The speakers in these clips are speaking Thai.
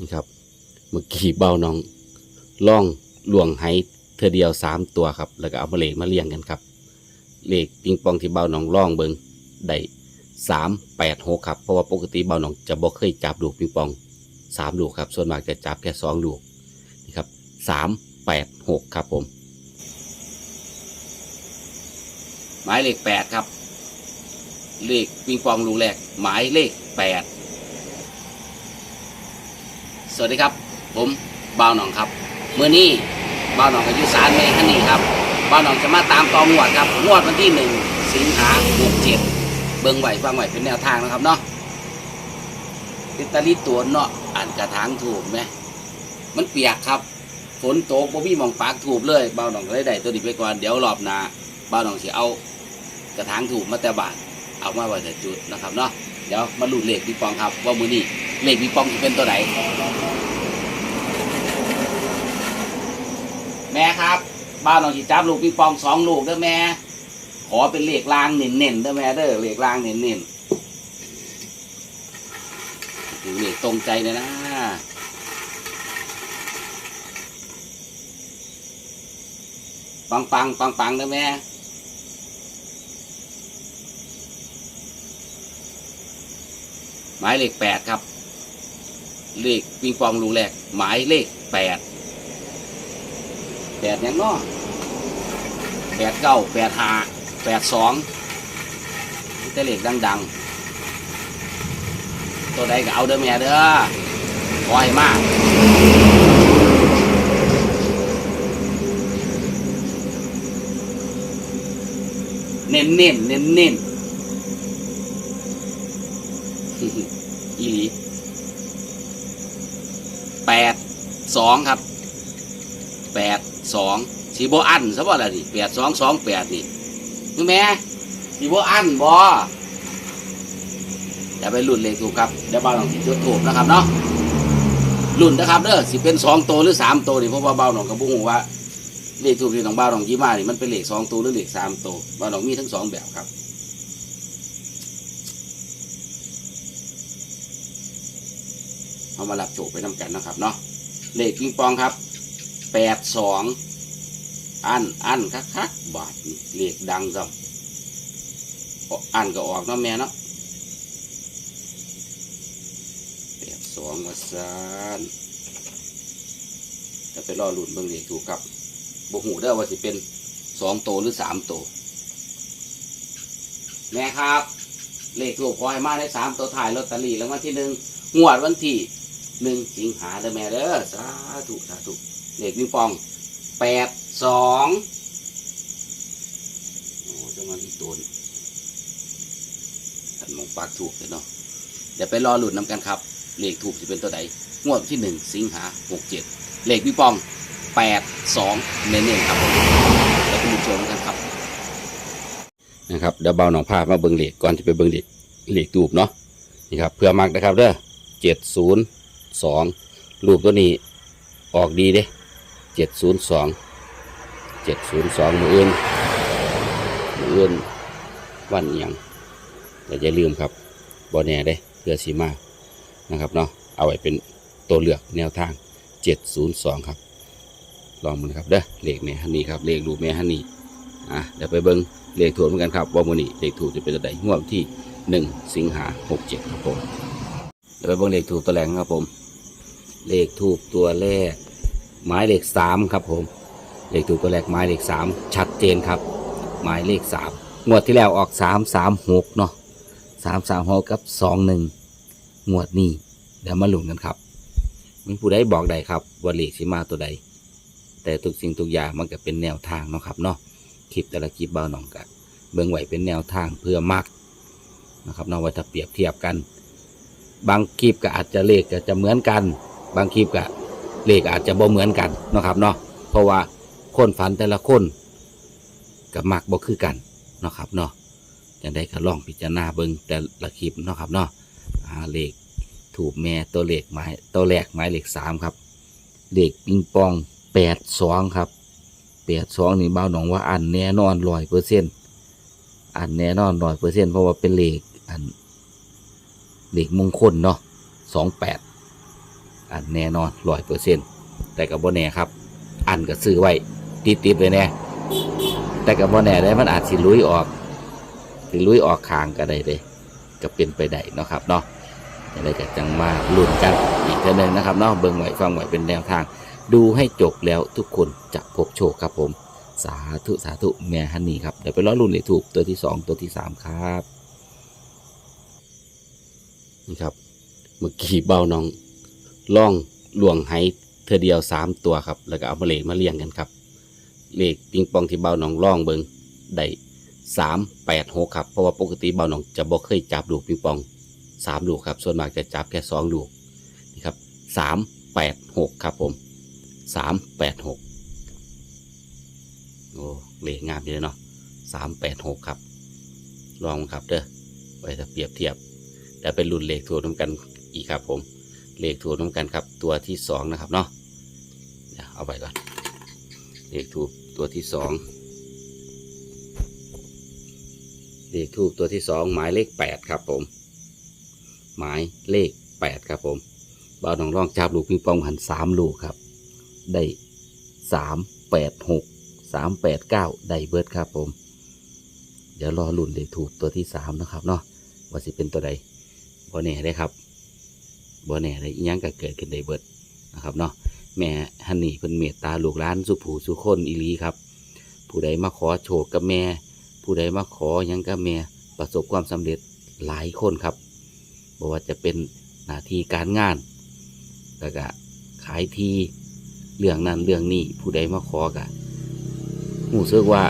นี่ครับ เมื่อกี้เบ้าน้องล่องหลวงไห้เธอเดียวสามตัวครับ แล้วก็เอามาเลขมาเลียงกันครับเลขปิงปองที่เบ้าน้องล่องเบิงได้สามแปดหกครับเพราะว่าปกติเบ้าน้องจะบอกเคยจับลูกปิงปองสามลูกครับ ส่วนมากจะจับแค่สองลูกนี่ครับสามแปดหกครับผมหมายเลขแปดครับ เลขปิงปองลูกแรก หมายเลขแปด วัสดีครับ ผมบ่าวหนองครับเมื่อนี้บ่าวหนองกับยุสารเมฮันนี่ครับบ่าวหนองจะมาตามตองวดครับงวดวันที่หนึ่งสิงหาหกเจ็ดเบิ้งไหวฟังไหวเป็นแนวทางนะครับเนาะติตาลีตัวเนาะอ่านกระถางถูกไหมมันเปียกครับ ฝนตกบ่มีมองปากถูกเลยบ่าวหนองก็ได้ได้ตัวนี้ไปก่อนเดี๋ยวรอบหน้าบ่าวหนองสิเอากระถางถูกมาแต่บาทเอามาไว้แต่จุดนะครับเนาะเดี๋ยวมาลุ้นเลขปีปองครับว่ามือนี้เลขปีปองจะเป็นตัวไหน แม่ครับบ้านน้องจิจับลูกปิงปองสองลูกเด้อแม่ ขอเป็นเหลขลางเน่นๆเด้อแม่เด้อเหลขลางเน่นๆถึงเลขตรงใจเลยนะปังปังปังปังเด้อแม่หมายเลขแปดครับ เลขปิงปองลูกแรก หมายเลขแปด แปดยังเนาะแปดเก้าแปดห้าแปดสองแต่เลขดังๆ ตัวใดก็เอาเด้อแม่เด้อคอยมากเน้นเน้นเน้นเน้นๆอีหลีแปดสองครับแปด สองสีโบอันซะบ่ล่ะนี่แปดสองสองแปดนี่คือแม่สีโบอันบ่อย่าไปรุ่นเลขถูกครับเดี๋ยวบ้าหนองสิจุดถูกนะครับเนาะรุ่นนะครับเด้อสิเป็นสองตัวหรือสามตัวนี่เพราะว่าบ้าหนองกับบุ้งว่าเลขถูกที่ของบ้าหนองยี่มานี่มันเป็นเลขสองตัวหรือเลขสามตัวบ้าหนองมีทั้งสองแบบครับเอามารับโจกไปนำกันนะครับเนาะเลขปิงปองครับ แปดสองอันอันคักคักบาทเลขดังจังอันก็ออกเนาะแม่เนาะแปดสองมาซานจะไปรอหลุ่นเบิ่งเลขถูกครับบ่หูได้อว่าสิเป็นสองโตวหรือสามโตวแม่ครับ เลขถูกพอให้มาได้สามตัวถ่ายลอตเตอรี่แล้ววันที่หนึ่งงวดวันที่หนึ่งสิงหาเด้อแม่เด้อสาธุสาธุ เลขปิงปองแปดสองโอ้จังหวะนี้โดนท่านมองปากถูกเลยเนาะเดี๋ยวไปรอหลุดน้ำกันครับ เลขถูกจะเป็นตัวใดงวดที่หนึ่งสิงหาหกเจ็ดเลขปิงปองแปดสองเน้นๆครับผมแล้วคุณผู้ชมกันครับนะครับเดี๋ยวเบาหนองภามาเบิ่งเลขก่อนจะไปเบิ่งเลขเลขตูบเนาะนี่ครับเพื่อมักนะครับเด้อเจ็ดศูนย์สองรูปตัวนี้ออกดีเด้ จ็ดศูนย์สองเจ็ดศูนย์สองมืออื่นมืออื่นวันเอียงแต่อย่าลืมครับบอแน่เด้เพื่อสีมานะครับเนาะเอาไว้เป็นตัวเลือกแนวทางเจ็ดศูนย์สองครับ ลองมันครับเด้อเลขแม่ฮันนี่ครับเลขรูปแม่ฮันนี่อะเดี๋ยวไปเบิ้งเลขถูกเหมือนกันครับว่ามือนี้เลขถูกจะเป็นตัวใดงวดวันที่หนึ่งสิงหาหกเจ็ดครับผมเดี๋ยวไปเบิ่งเลขถูกตัวแรกครับผม เลขถูกตัวแรก หมายเลขสามครับผมเลขถูกตัวแรกหมายเลขสามชัดเจนครับ หมายเลขสามงวดที่แล้วออกสามสามหกเนาะสามสามหกกับสองหนึ่งงวดนี้เดี๋ยวมาลุ้นกันครับมีผู้ใดบอกใดครับว่าเลขสิมาตัวใด แต่ทุกสิ่งทุกอย่างมันก็เป็นแนวทางเนาะครับเนาะคลิปแต่ละคลิปเบาหนองกะเบิ่งไหวเป็นแนวทางเพื่อมักนะครับเนาะว่าถ้าเปรียบเทียบกัน บางคลิปก็อาจจะเลขก็จะเหมือนกัน บางคลิปก็ เลขอาจจะบ่เหมือนกันนะครับเนาะเพราะว่าคนฝันแต่ละคนกับมักบ่คือกันนะครับเนาะจะได้ก็ลองพิจารณาเบิ่งแต่ละคลิปนะครับเนาะอ่าเลขถูกแม่ตัวเลขหมายตัวแรกหมายเลขสามครับเลขปิงปองแปดสองครับแปดสองนี่เบ้าหนองว่าอันแน่นอนร้อยเปอร์เซ็นต์อันแน่นอนร้อยเปอร์เซ็นต์เพราะว่าเป็นเลขอันเลขมงคลเนาะสองแปด อันแน่นอนร้อยเปอร์เซ็นต์แต่กับบ่แน่ครับ อันก็ซื้อไว้ติดติดๆไว้แน่แต่กับบ่แน่ได้มันอาจสิลุยออกสิลุยออกคางก็ได้เด้ก็เป็นไปได้เนาะครับเนาะจะได้ก็จังมาลุ้นกันอีกเท่านึงนะครับเนาะเบิ่งไหวฟังไหวเป็นแนวทาง ดูให้จบแล้วทุกคนจะพบโชคครับผม สาธุสาธุแม่ฮันนี่ครับเดี๋ยวไปล้อรุ่นเลยถูกตัวที่สองตัวที่สามครับนี่ครับเมื่อกี้เบาน้อง ล่องหลวงไห้เธอเดียวสามตัวครับ แล้วก็เอามาเลขมาเรียงกันครับ เลขปิงปองที่เบาน้องล่องเบิงได้สามแปดหกครับ เพราะว่าปกติเบาน้องจะบอกเคยจับลูกปิงปองสามลูกครับ ส่วนมากจะจับแค่สองลูกนี่ครับสามแปดหกครับผมสามแปดหกโอ้เลขงามเลยเนาะสามแปดหกครับ ลองครับเด้อไว้ถ้าเปรียบเทียบ แต่เป็นรุ่นเลขถูกน้ำกันอีกครับผม เลขถูกน้ำกันครับ ตัวที่สองนะครับเนาะเอาไปก่อน เลขถูกตัวที่สองเลขถูกตัวที่สองหมายเลขแปดครับผม หมายเลขแปดครับผมบ่าวน้องร่องจับลูกปิงปองหันสามลูกครับ ได้สามแปดหกสามแปดเก้าได้เบิร์ดครับผม เดี๋ยวรอลุ่นเลขถูกตัวที่สามนะครับเนาะว่าสิเป็นตัวใดบ่แน่ได้ครับ บ่แน่ได้อิหยังก็เกิดขึ้นได้เบิดนะครับเนาะแม่ฮันนี่เพิ่นเมตตาลูกหลานสุผูสุคนอีลีครับ ผู้ใดมาขอโชคกับแม่ ผู้ใดมาขอยังกับแม่ประสบความสำเร็จหลายคนครับบ่ว่าจะเป็นหน้าที่การงานแล้วก็ขายทีเรื่องนั้นเรื่องนี้ผู้ใดมาขอกะรู้สึกว่า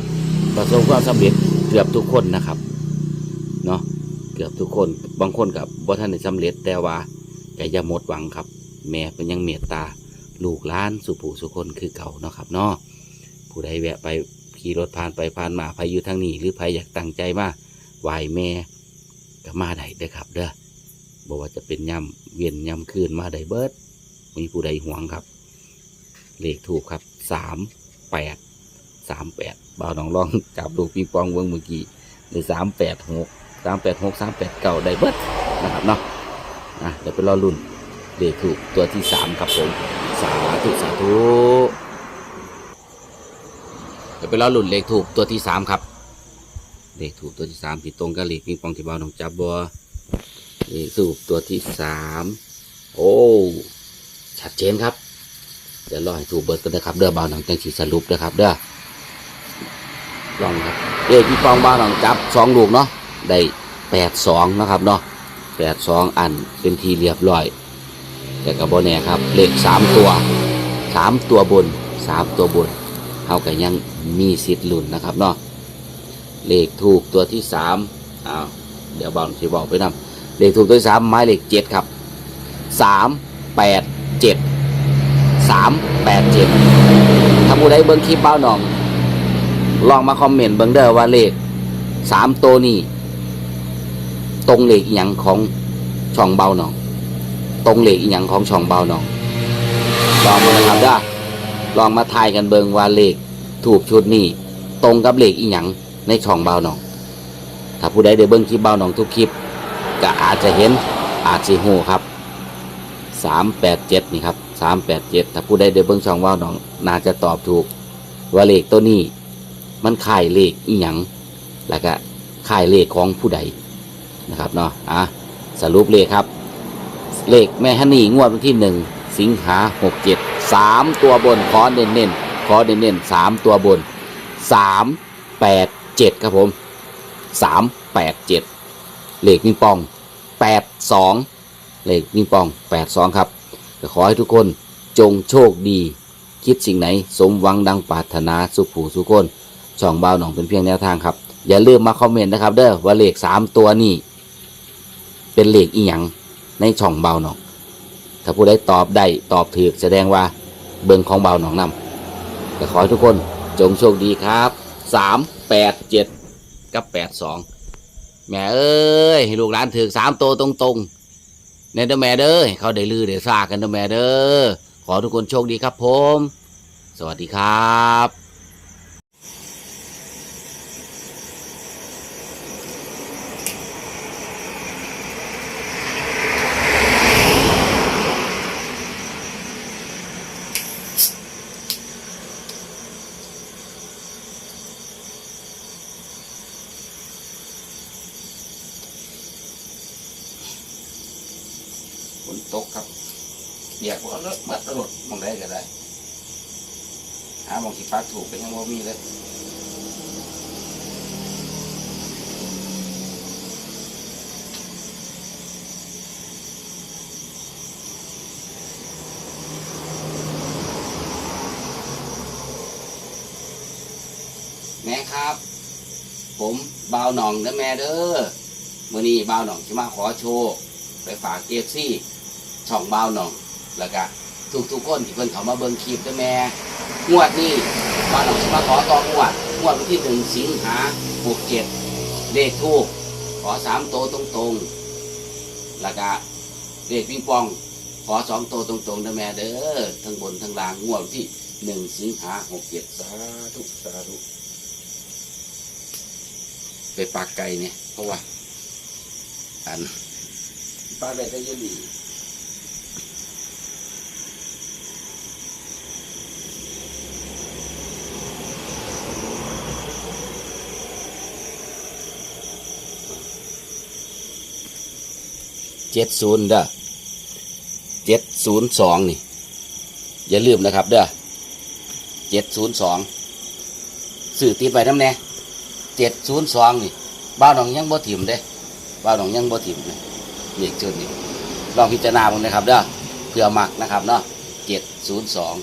ประสบความสำเร็จเกือบทุกคนนะครับเนาะเกือบทุกคนบางคนกับบ่ท่านได้สำเร็จแต่ว่า ก็อย่าหมดหวังครับ แม่เป็นยังเมตตา ลูกล้านสุผู้สุคนคือเก่าเนาะครับเนาะผู้ใดแวะไปขี่รถผ่านไปผ่านมาไปอยู่ทางนี้ หรือไปอยากตั้งใจมาไหวแม่ก็มาได้เด้อครับ เด้อบอกว่าจะเป็นย่ำเวียนย่ำคืนมาได้เบิดมีผู้ใดห่วงครับ เลขถูกครับสามแปดสามแปดบ่าวน้องลองจับลูกปิงปองเวิงเมื่อกี้เลยสามแปดหกสามแปดหกสามแปดเก้าได้เบิดนะครับเนาะ อะเดี๋ยวไปรอรุ่นเลขถูกตัวที่สามครับผมสาธุสาธุเดี๋ยวไปรอรุ่นเลขถูกตัวที่สามครับเลขถูกตัวที่สามที่ตรงกับเลขปิงปองที่เบานน้องจับบัวเลขถูกตัวที่สามโอ้ชัดเจนครับเดี๋ยวรอให้ถูกเบิร์ดกันนะครับเด้อบ้านน้องจังสีสรุปนะครับเด้อลองครับเลขปิงปองบ้านน้องจับสองลูกเนาะได้แปดสองนะครับเนาะ แปดสองอันเป็นทีเรียบร้อย แต่กับโบแน่ครับ เลขสามตัวสามตัวบนสามตัวบนเท่ากับยังมีสิทธิ์ลุ้นนะครับเนาะเลขถูกตัวที่สามอ้าวเดี๋ยวบอกที่บอกไปนำเลขถูกตัวที่สามหมายเลขเจ็ดครับสามแปดเจ็ดสามแปดเจ็ดถ้าผู้ใดเบิ้งคลิปเบ้าหนอง ลองมาคอมเมนต์เบิ้งเด้อว่าเลขสามตัวนี่ ตรงเหล็กอหย่างของช่องเบาหนองตรงเหล็กอหย่างของช่องเบาหนองลองมานะครับด้าลองมาทายกันเบิงว่าเลขถูกชุดนี้ตรงกับเลขอีหยังในช่องเบาหนอง ถ้าผู้ใดได้เบิ้งคลิปเบาหนองทุกคลิปก็อาจจะเห็นอาจสิหูครับสามแปดเจ็ดนี่ครับสามแปดเจ็ดถ้าผู้ใดได้เบิ้งช่องเบาหนองน่าจะตอบถูก ว่าเลขตัวนี้มันขายเลขอีหยังแล้วก็ค่ายเลขของผู้ใด นะครับเนาะอะสรุปเลขครับ เลขแม่ฮันนี่งวดวันที่หนึ่งสิงหาหกเจ็ดสามตัวบนขอเน้นเน้นขอเน้นเน้นสามตัวบนสามแปดเจ็ดครับผมสามแปดเจ็ดเลขปิงปองแปดสองเลขปิงปองแปดสองครับขอให้ทุกคนจงโชคดี คิดสิ่งไหนสมหวังดังปรารถนาสุขผูสุขคนช่องเบาหนองเป็นเพียงแนวทางครับ อย่าลืมมาคอมเมนต์นะครับ เด้อว่าเลขสามตัวนี่ เป็นเลขอีหยังในช่องเบาหนอง ถ้าผู้ใดตอบได้ตอบถูกแสดงว่าเบิงของเบาหนองนำก็ขอให้ทุกคนจงโชคดีครับสามแปดเจ็ดกับแปดสองแม่เอ้ยลูกหลานถือสามตัวตรงๆในเด้อแม่เด้อเขาได้ลือได้ซากันเด้อแม่เด้อขอทุกคนโชคดีครับผม สวัสดีครับ ตกครับเบียกว่าเลอะมัดรถมองได้ก็ได้ หาหมองสิปัก ถูกก็ยังว่ามีเลยแม่ครับ ผมบ่าวหน่องนะแม่เด้อมื่อนี้บ่าวหน่องจะมาขอโชว์ไปฝากเอฟซีช่องบ่าวหน่องแล้วก็ทุกทุกๆคนที่เพิ่นเขามาเบิ่งคลิปนะแม่ งวดนี้บ่าหน่องจะมาขอต่องวดงวดวันที่หนึ่งสิงหาหกเจ็ดเลขทูกขอสามโตตรงๆแล้วก็เลขปิงปอง ขอสองโตวตรงๆนะแม่เด้อทั้งบนทั้งล่างงวดที่หนึ่งสิงหาหกเจ็ดสาธุสาธุไปปากไก่เนี่ยเพราะว่าอันปลาได้ก็เยอะดี เจ็ดศูนย์เด้อเจ็ดศูนย์สองนี่ อย่าลืมนะครับเด้อเจ็ดศูนย์สองสื่อตีไปน้ำแน่เจ็ดศูนย์สองนี่บ้านหนองยังบ่ถิ่มเด้บ้านหนองยังบ่ถิ่มเลยนี่จุดนี้ลองพิจารณาผมนะครับเด้อเพื่อมักนะครับเนาะเจ็ดศูนย์สอง